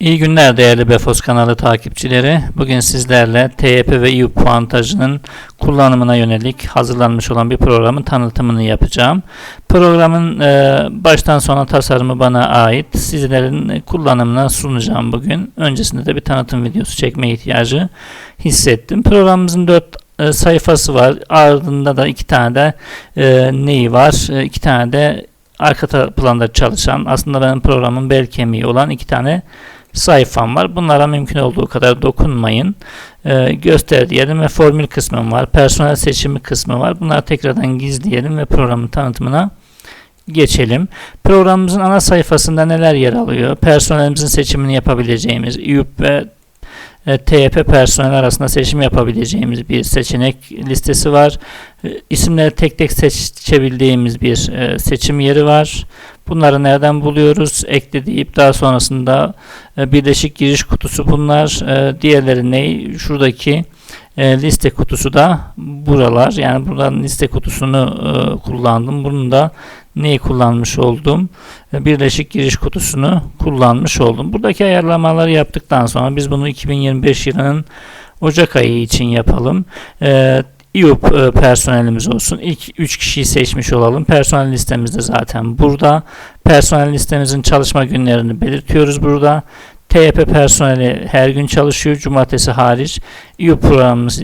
İyi günler değerli Befos kanalı takipçileri. Bugün sizlerle TYP ve İYÜ puantajının kullanımına yönelik hazırlanmış olan bir programın tanıtımını yapacağım. Programın e, baştan sona tasarımı bana ait. Sizlerin kullanımına sunacağım bugün. Öncesinde de bir tanıtım videosu çekme ihtiyacı hissettim. Programımızın 4 e, sayfası var. Ardında da iki tane de e, neyi var? E, iki tane de arka planda çalışan aslında benim programın bel kemiği olan iki tane sayfam var. Bunlara mümkün olduğu kadar dokunmayın. Ee, göster diyelim ve formül kısmım var. Personel seçimi kısmı var. Bunları tekrardan gizleyelim ve programın tanıtımına geçelim. Programımızın ana sayfasında neler yer alıyor? Personelimizin seçimini yapabileceğimiz İYÜP ve TYP personel arasında seçim yapabileceğimiz bir seçenek listesi var. E, isimleri tek tek seçebildiğimiz bir e, seçim yeri var. Bunları nereden buluyoruz? Ekle deyip daha sonrasında birleşik giriş kutusu bunlar. Diğerleri ne? Şuradaki liste kutusu da buralar. Yani buradan liste kutusunu kullandım. Bunun da neyi kullanmış oldum? Birleşik giriş kutusunu kullanmış oldum. Buradaki ayarlamaları yaptıktan sonra biz bunu 2025 yılının Ocak ayı için yapalım. Ee, İUP e, personelimiz olsun. İlk 3 kişiyi seçmiş olalım. Personel listemiz de zaten burada. Personel listemizin çalışma günlerini belirtiyoruz burada. TYP personeli her gün çalışıyor. Cumartesi hariç. İUP programımız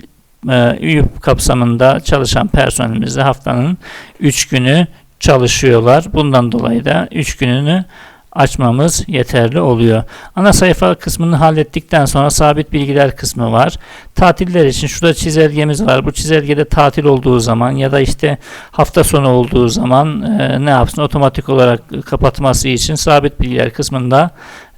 İUP kapsamında çalışan personelimiz de haftanın 3 günü çalışıyorlar. Bundan dolayı da 3 gününü açmamız yeterli oluyor. Ana sayfa kısmını hallettikten sonra sabit bilgiler kısmı var. Tatiller için şurada çizelgemiz var. Bu çizelgede tatil olduğu zaman ya da işte hafta sonu olduğu zaman e, ne yapsın otomatik olarak kapatması için sabit bilgiler kısmında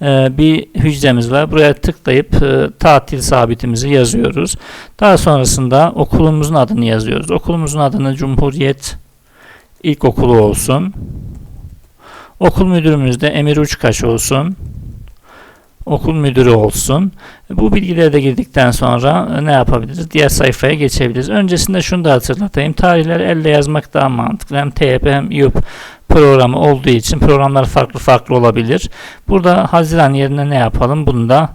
e, bir hücremiz var. Buraya tıklayıp e, tatil sabitimizi yazıyoruz. Daha sonrasında okulumuzun adını yazıyoruz. Okulumuzun adını Cumhuriyet İlkokulu olsun. Okul müdürümüz de Emir Uçkaş olsun. Okul müdürü olsun. Bu bilgileri de girdikten sonra ne yapabiliriz? Diğer sayfaya geçebiliriz. Öncesinde şunu da hatırlatayım. Tarihleri elle yazmak daha mantıklı. Hem TYP hem İYUP programı olduğu için programlar farklı farklı olabilir. Burada Haziran yerine ne yapalım? Bunu da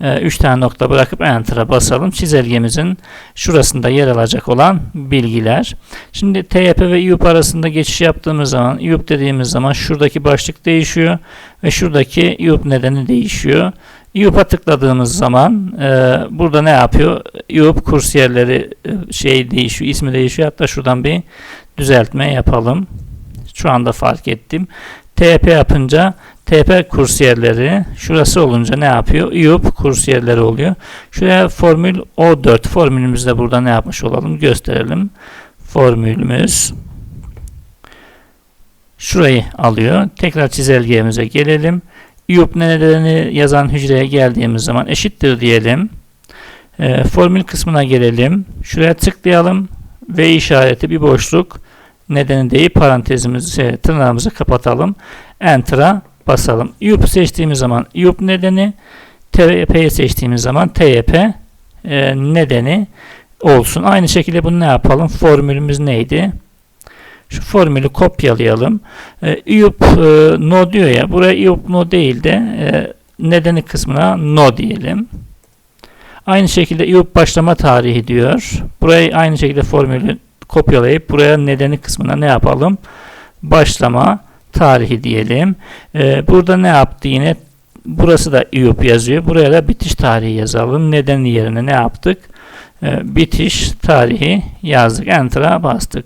3 ee, tane nokta bırakıp Enter'a basalım. Çizelgemizin şurasında yer alacak olan bilgiler. Şimdi TYP ve İUP arasında geçiş yaptığımız zaman İUP dediğimiz zaman şuradaki başlık değişiyor ve şuradaki İUP nedeni değişiyor. İUP'a tıkladığımız zaman e, burada ne yapıyor? İUP kursiyerleri e, şey değişiyor, ismi değişiyor. Hatta şuradan bir düzeltme yapalım. Şu anda fark ettim. TP yapınca TP kursiyerleri şurası olunca ne yapıyor? IUP kursiyerleri oluyor. Şuraya formül O4 formülümüzde burada ne yapmış olalım gösterelim. Formülümüz şurayı alıyor. Tekrar çizelgemize gelelim. IUP nedeni yazan hücreye geldiğimiz zaman eşittir diyelim. E, formül kısmına gelelim. Şuraya tıklayalım ve işareti bir boşluk nedeni değil parantezimizi şey, tırnağımızı kapatalım. Enter'a basalım. Yup seçtiğimiz zaman yup nedeni TYP'yi seçtiğimiz zaman TYP e, nedeni olsun. Aynı şekilde bunu ne yapalım? Formülümüz neydi? Şu formülü kopyalayalım. E, IUP e, no diyor ya. Buraya IUP no değil de e, nedeni kısmına no diyelim. Aynı şekilde IUP başlama tarihi diyor. Burayı aynı şekilde formülü kopyalayıp buraya nedeni kısmına ne yapalım? Başlama tarihi diyelim. Ee, burada ne yaptı yine? Burası da IUP yazıyor. Buraya da bitiş tarihi yazalım. Neden yerine ne yaptık? Ee, bitiş tarihi yazdık. Enter'a bastık.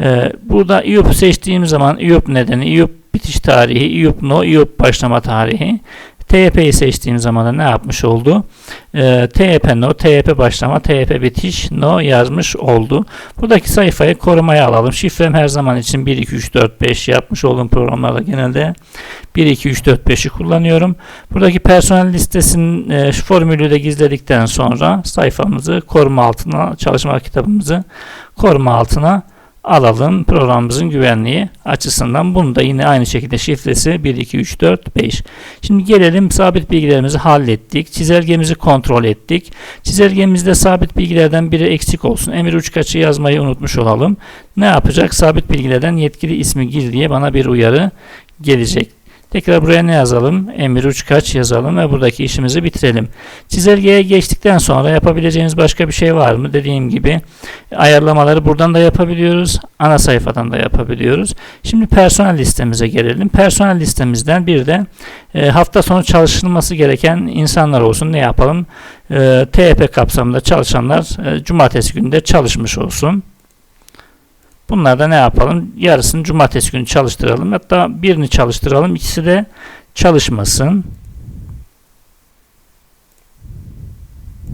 Ee, burada IUP seçtiğim zaman IUP nedeni, IUP bitiş tarihi, IUP no, IUP başlama tarihi. TYP'yi seçtiğim zaman da ne yapmış oldu? Ee, TYP no, TYP başlama, TYP bitiş no yazmış oldu. Buradaki sayfayı korumaya alalım. Şifrem her zaman için 1, 2, 3, 4, 5 yapmış olduğum programlarda genelde 1, 2, 3, 4, 5'i kullanıyorum. Buradaki personel listesinin e, formülü de gizledikten sonra sayfamızı koruma altına, çalışma kitabımızı koruma altına alalım programımızın güvenliği açısından. Bunu da yine aynı şekilde şifresi 1, 2, 3, 4, 5. Şimdi gelelim sabit bilgilerimizi hallettik. Çizelgemizi kontrol ettik. Çizelgemizde sabit bilgilerden biri eksik olsun. Emir uçkaçı yazmayı unutmuş olalım. Ne yapacak? Sabit bilgilerden yetkili ismi gir diye bana bir uyarı gelecek. Tekrar buraya ne yazalım? Emir uçkaç yazalım ve buradaki işimizi bitirelim. Çizelgeye geçtikten sonra yapabileceğiniz başka bir şey var mı? Dediğim gibi ayarlamaları buradan da yapabiliyoruz. Ana sayfadan da yapabiliyoruz. Şimdi personel listemize gelelim. Personel listemizden bir de e, hafta sonu çalışılması gereken insanlar olsun. Ne yapalım? E, TEP kapsamında çalışanlar e, cumartesi günde çalışmış olsun. Bunlar da ne yapalım? Yarısını cumartesi günü çalıştıralım. Hatta birini çalıştıralım. İkisi de çalışmasın.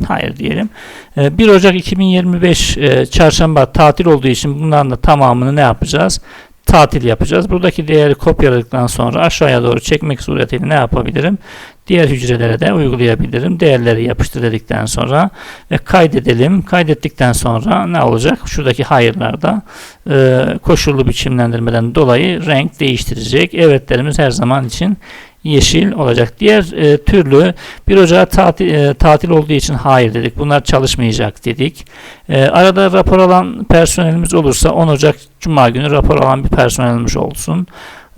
Hayır diyelim. 1 Ocak 2025 çarşamba tatil olduğu için bunların da tamamını ne yapacağız? Tatil yapacağız. Buradaki değeri kopyaladıktan sonra aşağıya doğru çekmek suretiyle ne yapabilirim? Diğer hücrelere de uygulayabilirim. Değerleri yapıştır dedikten sonra ve kaydedelim. Kaydettikten sonra ne olacak? Şuradaki hayırlarda e, koşullu biçimlendirmeden dolayı renk değiştirecek. Evetlerimiz her zaman için yeşil olacak. Diğer e, türlü bir ocağa tatil, e, tatil olduğu için hayır dedik. Bunlar çalışmayacak dedik. E, arada rapor alan personelimiz olursa 10 Ocak Cuma günü rapor alan bir personelimiz olsun.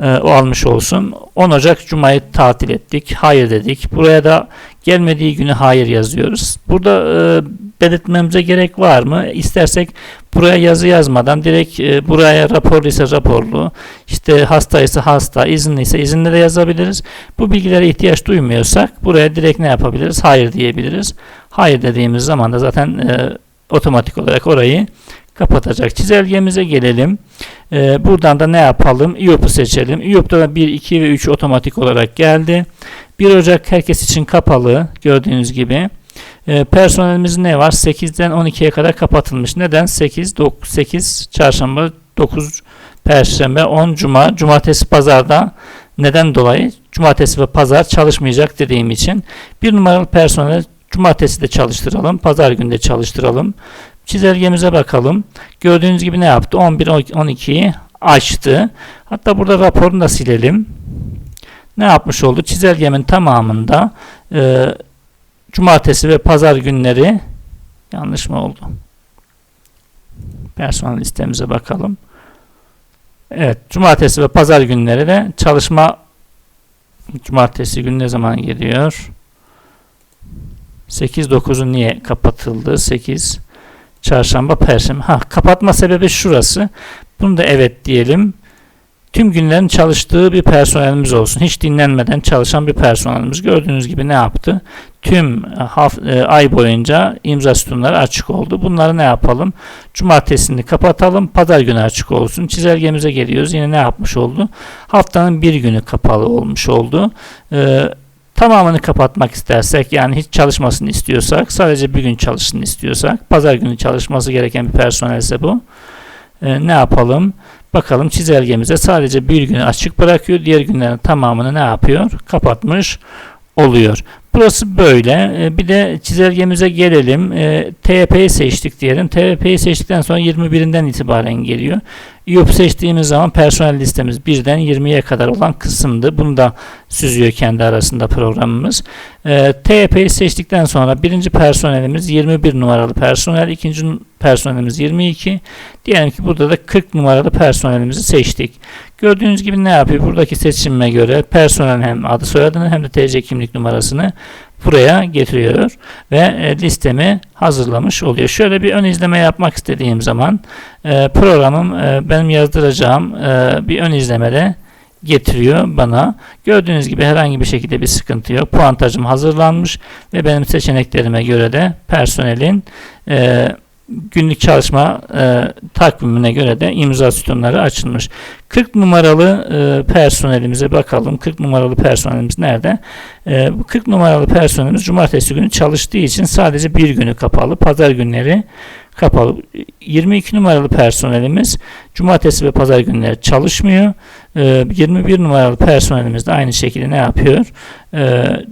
E, o almış olsun. 10 Ocak Cuma'yı tatil ettik. Hayır dedik. Buraya da gelmediği günü hayır yazıyoruz. Burada e, belirtmemize gerek var mı? İstersek buraya yazı yazmadan direkt e, buraya raporlu ise raporlu, işte hasta ise hasta, izinli ise izinli de yazabiliriz. Bu bilgilere ihtiyaç duymuyorsak buraya direkt ne yapabiliriz? Hayır diyebiliriz. Hayır dediğimiz zaman da zaten e, otomatik olarak orayı kapatacak. Çizelgemize gelelim. Ee, buradan da ne yapalım? İYOP'u seçelim. İYOP'ta da 1, 2 ve 3 otomatik olarak geldi. 1 Ocak herkes için kapalı. Gördüğünüz gibi. Ee, personelimiz ne var? 8'den 12'ye kadar kapatılmış. Neden? 8, 9, 8 çarşamba, 9 perşembe, 10 cuma, cumartesi pazarda neden dolayı? Cumartesi ve pazar çalışmayacak dediğim için. Bir numaralı personel cumartesi de çalıştıralım, pazar günde çalıştıralım. Çizelgemize bakalım. Gördüğünüz gibi ne yaptı? 11 12'yi açtı. Hatta burada raporunu da silelim. Ne yapmış oldu? Çizelgemin tamamında e, cumartesi ve pazar günleri yanlış mı oldu? Personel listemize bakalım. Evet, cumartesi ve pazar günleri de çalışma cumartesi gün ne zaman geliyor? 8 9'u niye kapatıldı? 8 Çarşamba, Perşembe. Ha, kapatma sebebi şurası. Bunu da evet diyelim. Tüm günlerin çalıştığı bir personelimiz olsun. Hiç dinlenmeden çalışan bir personelimiz. Gördüğünüz gibi ne yaptı? Tüm e, haft e, ay boyunca imza sütunları açık oldu. Bunları ne yapalım? Cumartesini kapatalım. Pazar günü açık olsun. Çizelgemize geliyoruz. Yine ne yapmış oldu? Haftanın bir günü kapalı olmuş oldu. Ee, Tamamını kapatmak istersek yani hiç çalışmasını istiyorsak sadece bir gün çalışsın istiyorsak pazar günü çalışması gereken bir personelse bu. E, ne yapalım? Bakalım çizelgemize sadece bir günü açık bırakıyor. Diğer günlerin tamamını ne yapıyor? Kapatmış oluyor. Burası böyle. E, bir de çizelgemize gelelim. E, TP'yi seçtik diyelim. TP'yi seçtikten sonra 21'inden itibaren geliyor. İOP seçtiğimiz zaman personel listemiz 1'den 20'ye kadar olan kısımdı. Bunu da süzüyor kendi arasında programımız. E, TP'yi seçtikten sonra birinci personelimiz 21 numaralı personel, ikinci personelimiz 22. Diyelim ki burada da 40 numaralı personelimizi seçtik. Gördüğünüz gibi ne yapıyor? Buradaki seçime göre personel hem adı soyadını hem de TC kimlik numarasını buraya getiriyor ve e, listemi hazırlamış oluyor. Şöyle bir ön izleme yapmak istediğim zaman e, programım e, benim yazdıracağım bir ön izlemede getiriyor bana. Gördüğünüz gibi herhangi bir şekilde bir sıkıntı yok. Puantajım hazırlanmış ve benim seçeneklerime göre de personelin günlük çalışma e, takvimine göre de imza sütunları açılmış. 40 numaralı e, personelimize bakalım. 40 numaralı personelimiz nerede? E, bu 40 numaralı personelimiz cumartesi günü çalıştığı için sadece bir günü kapalı. Pazar günleri kapalı. 22 numaralı personelimiz cumartesi ve pazar günleri çalışmıyor. 21 numaralı personelimiz de aynı şekilde ne yapıyor?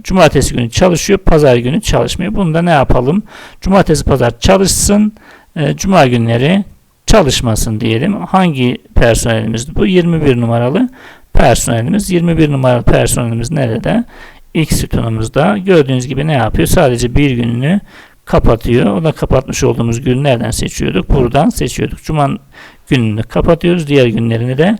Cumartesi günü çalışıyor, pazar günü çalışmıyor. Bunu da ne yapalım? Cumartesi pazar çalışsın, cuma günleri çalışmasın diyelim. Hangi personelimiz bu? 21 numaralı personelimiz. 21 numaralı personelimiz nerede? İlk sütunumuzda. Gördüğünüz gibi ne yapıyor? Sadece bir gününü kapatıyor. O da kapatmış olduğumuz günü nereden seçiyorduk? Buradan seçiyorduk. Cuma gününü kapatıyoruz. Diğer günlerini de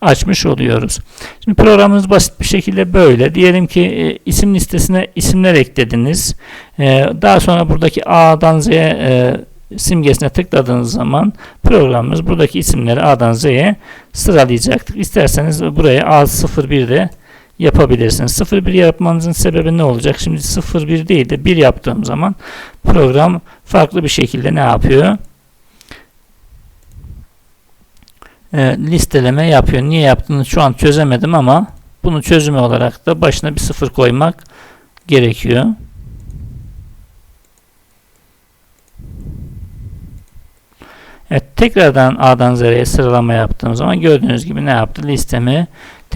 açmış oluyoruz. Şimdi programımız basit bir şekilde böyle. Diyelim ki e, isim listesine isimler eklediniz. E, daha sonra buradaki A'dan Z'ye e, simgesine tıkladığınız zaman programımız buradaki isimleri A'dan Z'ye sıralayacaktır. İsterseniz buraya A01'de yapabilirsiniz. 01 yapmanızın sebebi ne olacak? Şimdi 01 değil de 1 yaptığım zaman program farklı bir şekilde ne yapıyor? E, listeleme yapıyor. Niye yaptığını şu an çözemedim ama bunu çözümü olarak da başına bir sıfır koymak gerekiyor. Evet, tekrardan A'dan Z'ye sıralama yaptığım zaman gördüğünüz gibi ne yaptı? Listemi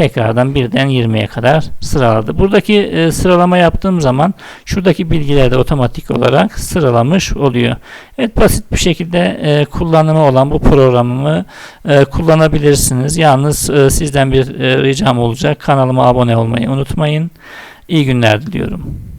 tekrardan 1'den 20'ye kadar sıraladı. Buradaki e, sıralama yaptığım zaman şuradaki bilgiler de otomatik olarak sıralamış oluyor. Evet basit bir şekilde e, kullanımı olan bu programımı e, kullanabilirsiniz. Yalnız e, sizden bir e, ricam olacak. Kanalıma abone olmayı unutmayın. İyi günler diliyorum.